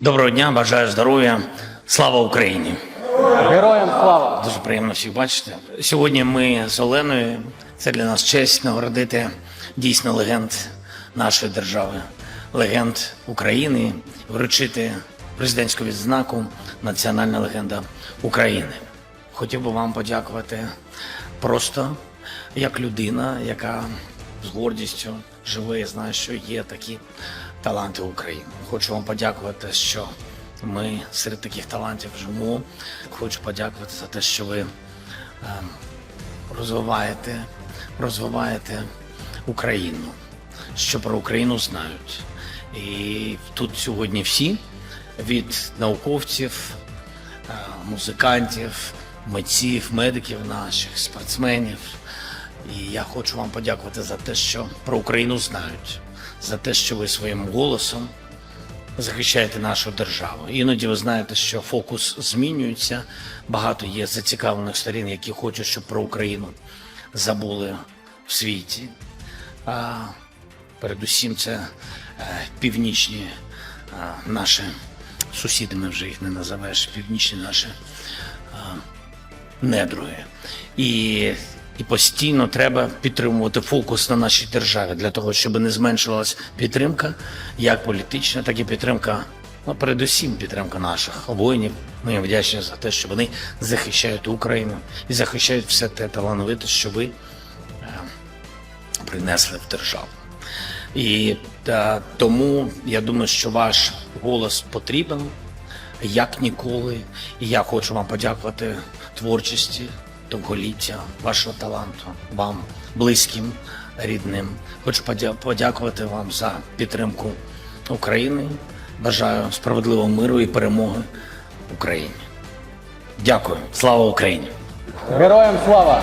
Доброго дня, бажаю здоров'я. Слава Україні! Героям слава! Дуже приємно всіх бачити. Сьогодні ми з Оленою. Це для нас честь нагородити дійсно легенд нашої держави, легенд України, вручити президентську відзнаку Національна легенда України. Хотів би вам подякувати просто як людина, яка з гордістю живе і знає, що є такі таланти України. Хочу вам подякувати, що ми серед таких талантів живемо. Хочу подякувати за те, що ви ем, розвиваєте, розвиваєте Україну, що про Україну знають. І тут сьогодні всі від науковців, е, музикантів, митців, медиків наших, спортсменів. І я хочу вам подякувати за те, що про Україну знають, за те, що ви своїм голосом захищаєте нашу державу. Іноді ви знаєте, що фокус змінюється. Багато є зацікавлених сторін, які хочуть, щоб про Україну забули в світі. А передусім це е, північні е, наші сусіди, ми вже їх не називаєш, північні наші е, недруги. І, і постійно треба підтримувати фокус на нашій державі для того, щоб не зменшувалась підтримка, як політична, так і підтримка. Ну, передусім підтримка наших воїнів. Ми їм вдячні за те, що вони захищають Україну і захищають все те талановите, що ви е, принесли в державу. І та, тому я думаю, що ваш голос потрібен як ніколи. І я хочу вам подякувати творчості, довголіття, вашого таланту, вам близьким, рідним. Хочу подя- подякувати вам за підтримку України. Бажаю справедливого миру і перемоги Україні. Дякую. Слава Україні! Героям слава!